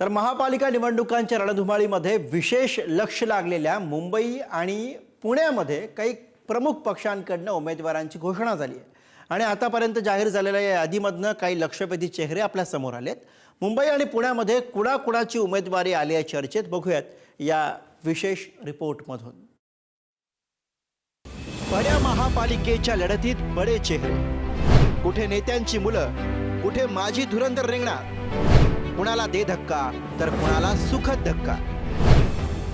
तर महापालिका निवडणुकांच्या रणधुमाळीमध्ये विशेष लक्ष लागलेल्या मुंबई आणि पुण्यामध्ये काही प्रमुख पक्षांकडनं उमेदवारांची घोषणा झाली आहे. आणि आतापर्यंत जाहीर झालेल्या या यादीमधनं काही लक्षवेधी चेहरे आपल्यासमोर आलेत. मुंबई आणि पुण्यामध्ये कुणाकुणाची उमेदवारी आली आहे चर्चेत. बघूयात या विशेष रिपोर्टमधून. बड्या महापालिकेच्या लढतीत बडे चेहरे. कुठे नेत्यांची मुलं कुठे माजी धुरंधर रिंगणार कुणाला दे धक्का तर कुणाला सुखद धक्का.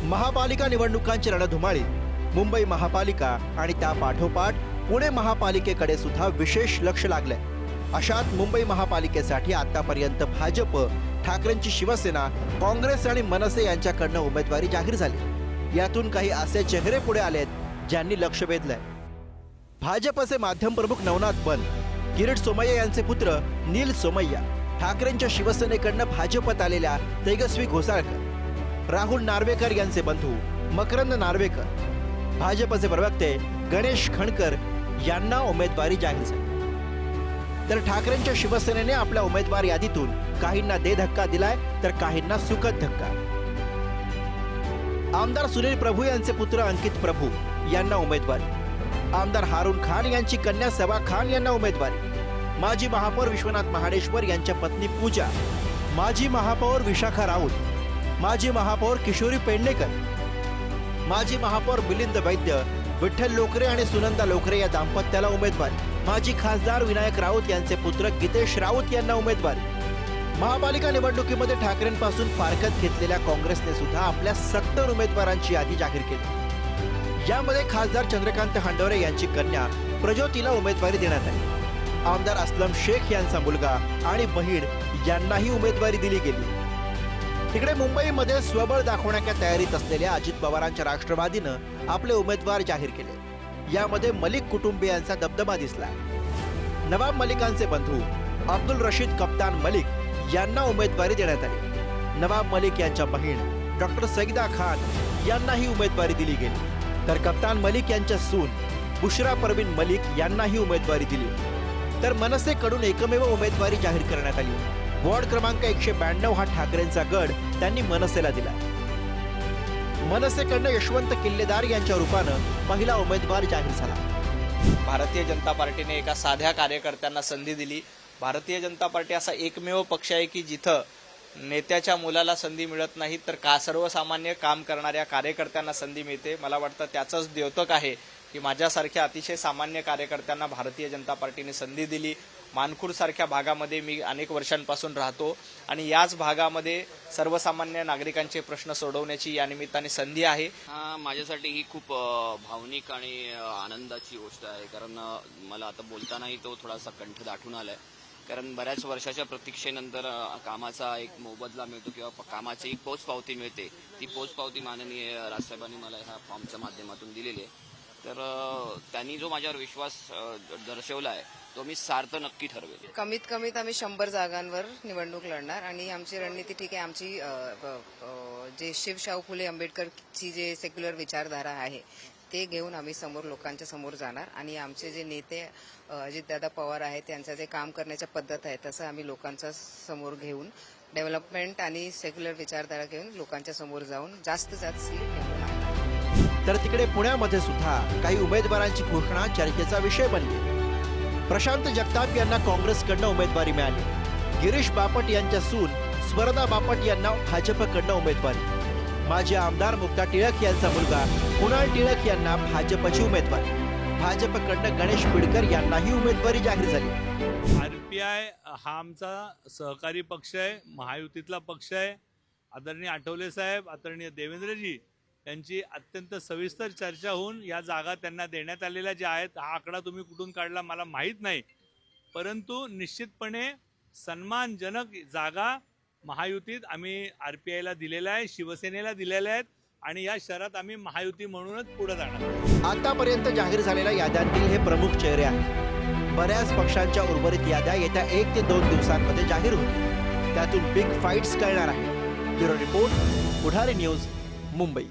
महापालिका निवडणुकांची रणधुमाळीत मुंबई महापालिका आणि त्या पाठोपाठ पुणे महापालिकेकडे सुद्धा विशेष लक्ष लागलंय. अशात मुंबई महापालिकेसाठी आतापर्यंत भाजप ठाकरेंची शिवसेना काँग्रेस आणि मनसे यांच्याकडनं उमेदवारी जाहीर झाली. यातून काही असे चेहरे पुढे आलेत ज्यांनी लक्ष वेधलंय. भाजपचे माध्यम प्रमुख नवनाथ बन किरीट सोमय्या यांचे पुत्र नील सोमय्या. ठाकरेंच्या शिवसेनेकडनं भाजपत आलेल्या तेजस्वी घोसाळकर राहुल नार्वेकर यांचे बंधू मकरंद नार्वेकर भाजपचे प्रवक्ते गणेश खणकर यांना उमेदवारी जाहीर झाली. तर ठाकरेंच्या शिवसेनेने आपल्या उमेदवार यादीतून काहींना दे धक्का दिलाय तर काहींना सुखद धक्का. आमदार सुनील प्रभू यांचे पुत्र अंकित प्रभू यांना उमेदवारी. आमदार हारून खान यांची कन्या सबा खान यांना उमेदवारी. माजी महापौर विश्वनाथ महाडेश्वर यांच्या पत्नी पूजा माजी महापौर विशाखा राऊत माजी महापौर किशोरी पेडणेकर माजी महापौर मिलिंद वैद्य विठ्ठल लोकरे आणि सुनंदा लोकरे या दाम्पत्याला उमेदवारी माजी खासदार विनायक राऊत यांचे पुत्र गीतेश राऊत यांना उमेदवार. महापालिका निवडणुकीमध्ये ठाकरेंपासून फारकत घेतलेल्या काँग्रेसने सुद्धा आपल्या सत्तर उमेदवारांची यादी जाहीर केली. यामध्ये खासदार चंद्रकांत हांडवरे यांची कन्या प्रज्योतीला उमेदवारी देण्यात आली. आमदार असलम शेख यांचा मुलगा आणि बहीण यांनाही उमेदवारी दिली गेली. तिकडे मुंबईमध्ये स्वबळ दाखवण्याच्या तयारीत असलेल्या अजित पवारांच्या राष्ट्रवादीनं आपले उमेदवार जाहीर केले. यामध्ये मलिक कुटुंबियांचा दबदबा दिसला. नवाब मलिकांचे बंधू अब्दुल रशीद कप्तान मलिक यांना उमेदवारी देण्यात आली. नवाब मलिक यांच्या बहीण डॉक्टर सईदा खान यांनाही उमेदवारी दिली गेली. तर कप्तान मलिक यांच्या सून बुशरा परवीन मलिक यांनाही उमेदवारी दिली. तर मनसेकडून एकमेव उमेदवारी जाहीर करण्यात आली. वॉर्ड क्रमांक एकशे ब्याण्णव हा ठाकरेंचा गड त्यांनी मनसेला दिला. मनसेकडनं यशवंत किल्लेदार यांच्या रूपानं पहिला उमेदवार जाहीर झाला. भारतीय जनता पार्टीने एका साध्या कार्यकर्त्यांना संधी दिली. भारतीय जनता पार्टी असा एकमेव पक्ष आहे की जिथं नेत्याच्या मुलाला संधी मिळत नाही तर का सर्वसामान्य काम करणाऱ्या कार्यकर्त्यांना संधी मिळते? मला वाटतं त्याचंच द्योतक आहे की माझ्यासारख्या अतिशय सामान्य कार्यकर्त्यांना भारतीय जनता पार्टीने संधी दिली. मानखूरसारख्या भागामध्ये मी अनेक वर्षांपासून राहतो आणि याच भागामध्ये सर्वसामान्य नागरिकांचे प्रश्न सोडवण्याची या निमित्ताने संधी आहे. माझ्यासाठी ही खूप भावनिक आणि आनंदाची गोष्ट आहे. कारण मला आता बोलतानाही तो थोडासा कंठ दाटून आलाय. कारण बऱ्याच वर्षाच्या प्रतीक्षेनंतर कामाचा एक मोबदला मिळतो किंवा कामाची एक पोचपावती मिळते. ती पोचपावती माननीय राजसाहेबांनी मला ह्या फॉर्मच्या माध्यमातून दिलेली आहे. तर त्यांनी जो माझ्यावर विश्वास दर्शवला आहे तो मी सार्थ नक्की ठरवेल. कमीत कमीत आम्ही शंभर जागांवर निवडणूक लढणार आणि आमची रणनीती ठीक आहे. आमची जे शिवशाहू फुले आंबेडकरची जे सेक्युलर विचारधारा आहे ते घेऊन आम्ही समोर लोकांच्या समोर जाणार. आणि आमचे जे नेते अजितदादा पवार आहेत त्यांचं जे काम करण्याच्या पद्धत आहे तसं आम्ही लोकांच्या समोर घेऊन डेव्हलपमेंट आणि सेक्युलर विचारधारा घेऊन लोकांच्या समोर जाऊन जास्त जास्त सीट तर तिकडे पुण्यामध्ये सुद्धा काही उमेदवारांची घोषणा चर्चेचा विषय बनली. प्रशांत जगताप यांना काँग्रेसकडनं उमेदवारी मिळाली. गिरीश बापट यांच्या सून स्मरदा बापट यांना भाजपकडनं उमेदवारी. माजी आमदार मुक्ता टिळक यांचा मुलगा कुणाल टिळक यांना भाजपची उमेदवार. भाजपकडनं गणेश पिडकर यांनाही उमेदवारी जाहीर झाली. आर पी आय हा आमचा सहकारी पक्ष आहे महायुतीतला पक्ष आहे. आदरणीय आठवले साहेब आदरणीय देवेंद्रजी यांची अत्यंत सविस्तर चर्चा होऊन या जागा त्यांना देण्यात आलेल्या ज्या आहेत हा आकडा तुम्ही कुठून काढला मला माहीत नाही. परंतु निश्चितपणे सन्मानजनक जागा महायुतीत आम्ही आर पी आयला दिलेला आहे शिवसेनेला दिलेल्या आहेत आणि या शहरात आम्ही महायुती म्हणूनच पुढे जाणार आतापर्यंत जाहीर झालेल्या याद्यांतील हे प्रमुख चेहरे आहेत. बऱ्याच पक्षांच्या उर्वरित याद्या येत्या एक ते दोन दिवसांमध्ये जाहीर होतील. त्यातून बिग फाईट्स कळणार आहे bureau report Pudhari news Mumbai.